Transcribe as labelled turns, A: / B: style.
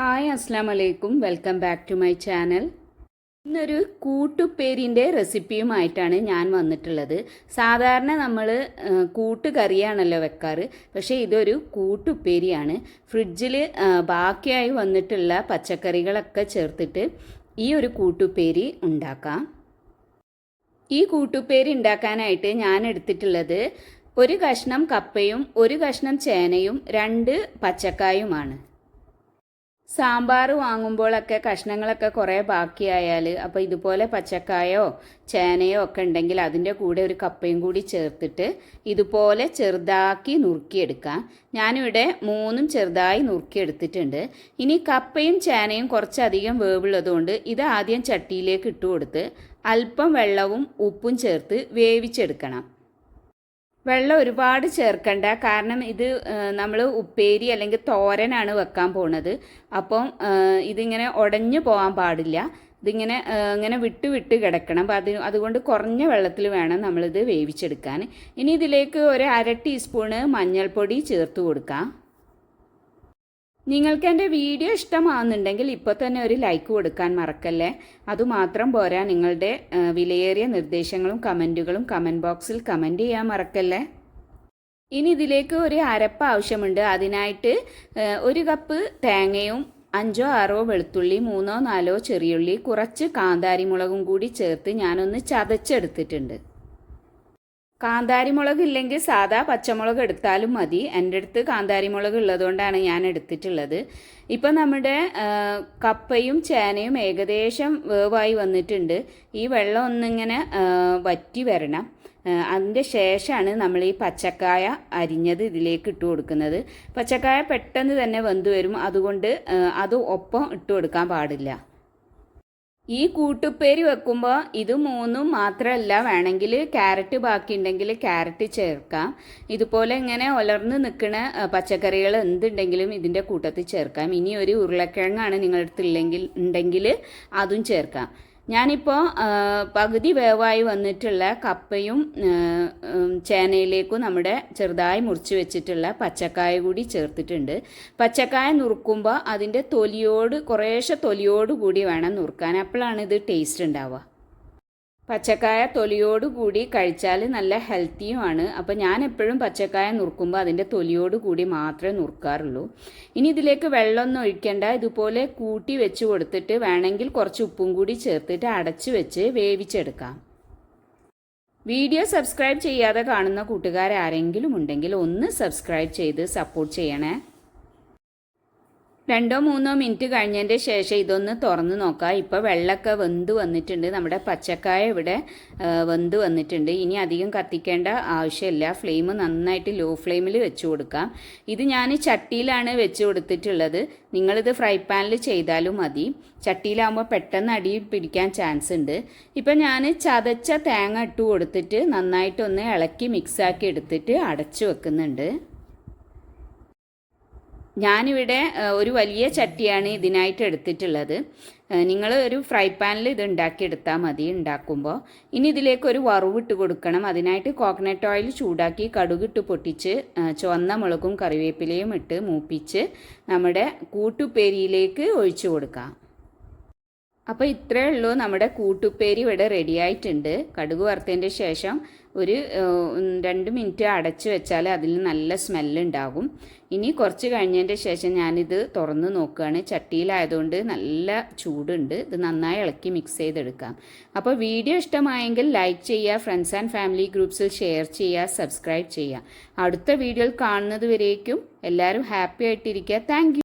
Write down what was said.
A: Hi അസ്സാം വലൈക്കും welcome back to my channel. ഇന്നൊരു കൂട്ടുപ്പേരിന്റെ റെസിപ്പിയുമായിട്ടാണ് ഞാൻ വന്നിട്ടുള്ളത്. സാധാരണ നമ്മൾ കൂട്ടുകറിയാണല്ലോ വെക്കാറ്. പക്ഷേ ഇതൊരു കൂട്ടുപ്പേരിയാണ്. ഫ്രിഡ്ജിൽ ബാക്കിയായി വന്നിട്ടുള്ള പച്ചക്കറികളൊക്കെ ചേർത്തിട്ട് ഈ ഒരു കൂട്ടുപേരി ഉണ്ടാക്കാം. ഈ കൂട്ടുപേരി ഉണ്ടാക്കാനായിട്ട് ഞാൻ എടുത്തിട്ടുള്ളത് ഒരു കഷ്ണം കപ്പയും ഒരു കഷ്ണം ചേനയും രണ്ട് പച്ചക്കായുമാണ്. സാമ്പാർ വാങ്ങുമ്പോഴൊക്കെ കഷ്ണങ്ങളൊക്കെ കുറേ ബാക്കിയായാൽ അപ്പോൾ ഇതുപോലെ പച്ചക്കായോ ചേനയോ ഒക്കെ ഉണ്ടെങ്കിൽ അതിന്റെ കൂടെ ഒരു കപ്പയും കൂടി ചേർത്തിട്ട് ഇതുപോലെ ചെറുതാക്കി നുറുക്കിയെടുക്കാം. ഞാനിവിടെ മൂന്നും ചെറുതായി നുറുക്കിയെടുത്തിട്ടുണ്ട്. ഇനി കപ്പയും ചേനയും കുറച്ചധികം വേവുള്ളതുകൊണ്ട് ഇത് ആദ്യം ചട്ടിയിലേക്ക് ഇട്ട് കൊടുത്ത് അല്പം വെള്ളവും ഉപ്പും ചേർത്ത് വേവിച്ചെടുക്കണം. വെള്ളം ഒരുപാട് ചേർക്കണ്ട. കാരണം ഇത് നമ്മൾ ഉപ്പേരി അല്ലെങ്കിൽ തോരനാണ് വെക്കാൻ പോണത്. അപ്പം ഇതിങ്ങനെ ഉടഞ്ഞു പോകാൻ പാടില്ല. ഇതിങ്ങനെ ഇങ്ങനെ വിട്ട് വിട്ട് കിടക്കണം. അപ്പം അതിന് അതുകൊണ്ട് കുറഞ്ഞ വെള്ളത്തിൽ വേണം നമ്മളിത് വേവിച്ചെടുക്കാൻ. ഇനി ഇതിലേക്ക് ഒരു അര ടീസ്പൂണ് മഞ്ഞൾപ്പൊടി ചേർത്ത് കൊടുക്കാം. നിങ്ങൾക്ക് എന്റെ വീഡിയോ ഇഷ്ടമാകുന്നുണ്ടെങ്കിൽ ഇപ്പോൾ തന്നെ ഒരു ലൈക്ക് കൊടുക്കാൻ മറക്കല്ലേ? അതുമാത്രം പോരാ നിങ്ങളുടെ വിലയേറിയ നിർദ്ദേശങ്ങളും കമന്റുകളും കമന്റ് ബോക്സിൽ കമന്റ് ചെയ്യാൻ മറക്കല്ലേ? ഇനി ഇതിലേക്ക് ഒരു അരപ്പ് ആവശ്യമുണ്ട്. അതിനായിട്ട് ഒരു കപ്പ് തേങ്ങയും അഞ്ചോ ആറോ വെളുത്തുള്ളി മൂന്നോ നാലോ ചെറിയുള്ളി കുറച്ച് കാന്താരിമുളകും കൂടി ചേർത്ത് ഞാനൊന്ന് ചതച്ചെടുത്തിട്ടുണ്ട്. കാന്താരി മുളക് ഇല്ലെങ്കിൽ സാധാ പച്ചമുളക് എടുത്താലും മതി. എന്റെ അടുത്ത് കാന്താരി മുളക് ഉള്ളതുകൊണ്ടാണ് ഞാൻ എടുത്തിട്ടുള്ളത്. ഇപ്പം നമ്മുടെ കപ്പയും ചേനയും ഏകദേശം വേവായി വന്നിട്ടുണ്ട്. ഈ വെള്ളം ഒന്നിങ്ങനെ വറ്റി വരണം. അതിന്റെ ശേഷമാണ് നമ്മൾ ഈ പച്ചക്കായ അരിഞ്ഞത് ഇതിലേക്ക് ഇട്ട് കൊടുക്കുന്നത്. പച്ചക്കായ പെട്ടെന്ന് തന്നെ വെന്തുവരും അതുകൊണ്ട് അത് ഒപ്പം ഇട്ട് കൊടുക്കാൻ പാടില്ല. ഈ കൂട്ടുപ്പേരി വെക്കുമ്പോൾ ഇത് മൂന്നും മാത്രമല്ല വേണമെങ്കിൽ ക്യാരറ്റ് ബാക്കിയുണ്ടെങ്കിൽ ക്യാരറ്റ് ചേർക്കാം. ഇതുപോലെ ഇങ്ങനെ ഉലർന്ന് നിൽക്കുന്ന പച്ചക്കറികൾ എന്തുണ്ടെങ്കിലും ഇതിന്റെ കൂട്ടത്തിൽ ചേർക്കാം. ഇനി ഒരു ഉരുളക്കിഴങ്ങാണ് നിങ്ങളുടെ അടുത്തില്ലെങ്കിൽ ഉണ്ടെങ്കിൽ അതും ചേർക്കാം. ഞാനിപ്പോൾ പകുതി വേവായി വന്നിട്ടുള്ള കപ്പയും ചേനയിലേക്കും നമ്മുടെ ചെറുതായി മുറിച്ച് വെച്ചിട്ടുള്ള പച്ചക്കായ കൂടി ചേർത്തിട്ടുണ്ട്. പച്ചക്കായ നുറുക്കുമ്പോൾ അതിന്റെ തൊലിയോട് കുറേശ്ശെ തൊലിയോട് കൂടി വേണം നുറുക്കാൻ. അപ്പോഴാണ് ഇത് ടേസ്റ്റ് ഉണ്ടാവുക. പച്ചക്കായ തൊലിയോട് കൂടി കഴിച്ചാൽ നല്ല ഹെൽത്തിയുമാണ് അപ്പോൾ ഞാൻ എപ്പോഴും പച്ചക്കായ നുറുക്കുമ്പോൾ അതിന്റെ തൊലിയോട് കൂടി മാത്രമേ നുറുക്കാറുള്ളൂ. ഇനി ഇതിലേക്ക് വെള്ളമൊന്നും ഒഴിക്കേണ്ട. ഇതുപോലെ കൂട്ടി വെച്ച് കൊടുത്തിട്ട് വേണമെങ്കിൽ കുറച്ച് ഉപ്പും കൂടി ചേർത്തിട്ട് അടച്ചു വെച്ച് വേവിച്ചെടുക്കാം. വീഡിയോ സബ്സ്ക്രൈബ് ചെയ്യാതെ കാണുന്ന കൂട്ടുകാരാരെങ്കിലും ഉണ്ടെങ്കിൽ ഒന്ന് സബ്സ്ക്രൈബ് ചെയ്ത് സപ്പോർട്ട് ചെയ്യണേ. രണ്ടോ മൂന്നോ മിനിറ്റ് കഴിഞ്ഞതിന്റെ ശേഷം ഇതൊന്ന് തുറന്ന് നോക്കാം. ഇപ്പോൾ വെള്ളമൊക്കെ വെന്ത് വന്നിട്ടുണ്ട്. നമ്മുടെ പച്ചക്കായ ഇവിടെ വെന്ത് വന്നിട്ടുണ്ട്. ഇനി അധികം കത്തിക്കേണ്ട ആവശ്യമില്ല. ഫ്ലെയിം നന്നായിട്ട് ലോ ഫ്ലെയിമിൽ വെച്ച് കൊടുക്കാം. ഇത് ഞാൻ ചട്ടിയിലാണ് വെച്ച് കൊടുത്തിട്ടുള്ളത്. നിങ്ങളിത് ഫ്രൈ പാനിൽ ചെയ്താലും മതി. ചട്ടിയിലാകുമ്പോൾ പെട്ടെന്ന് അടി പിടിക്കാൻ ചാൻസ് ഉണ്ട്. ഇപ്പം ഞാൻ ചതച്ച തേങ്ങ ഇട്ട് കൊടുത്തിട്ട് നന്നായിട്ടൊന്ന് ഇളക്കി മിക്സാക്കി എടുത്തിട്ട് അടച്ചു വെക്കുന്നുണ്ട്. ഞാനിവിടെ ഒരു വലിയ ചട്ടിയാണ് ഇതിനായിട്ട് എടുത്തിട്ടുള്ളത്. നിങ്ങൾ ഒരു ഫ്രൈ പാനിൽ ഇത് ഉണ്ടാക്കിയെടുത്താൽ മതി ഉണ്ടാക്കുമ്പോൾ ഇനി ഇതിലേക്ക് ഒരു വറുവിട്ട് കൊടുക്കണം. അതിനായിട്ട് കോക്കനട്ട് ഓയിൽ ചൂടാക്കി കടുകിട്ട് പൊട്ടിച്ച് ചുവന്ന മുളകും കറിവേപ്പിലയും ഇട്ട് മൂപ്പിച്ച് നമ്മുടെ കൂട്ടുപേരിയിലേക്ക് ഒഴിച്ചു കൊടുക്കാം. അപ്പോൾ ഇത്രയേ ഉള്ളൂ നമ്മുടെ കൂട്ടുപ്പേരി ഇവിടെ റെഡി ആയിട്ടുണ്ട്. കടുക് വറുത്തതിന്റെ ശേഷം ഒരു രണ്ട് മിനിറ്റ് അടച്ചു വെച്ചാൽ അതിൽ നല്ല സ്മെല്ലുണ്ടാകും. ഇനി കുറച്ച് കഴിഞ്ഞതിന്റെ ശേഷം ഞാനിത് തുറന്ന് നോക്കുകയാണ്. ചട്ടിയിലായതുകൊണ്ട് നല്ല ചൂടുണ്ട്. ഇത് നന്നായി ഇളക്കി മിക്സ് ചെയ്തെടുക്കാം. അപ്പോൾ വീഡിയോ ഇഷ്ടമായെങ്കിൽ ലൈക്ക് ചെയ്യുക ഫ്രണ്ട്സ് ആൻഡ് ഫാമിലി ഗ്രൂപ്പ്സിൽ ഷെയർ ചെയ്യുക സബ്സ്ക്രൈബ് ചെയ്യുക. അടുത്ത വീഡിയോയിൽ കാണുന്നത് വരേക്കും എല്ലാവരും ഹാപ്പി ആയിട്ടിരിക്കുക. താങ്ക്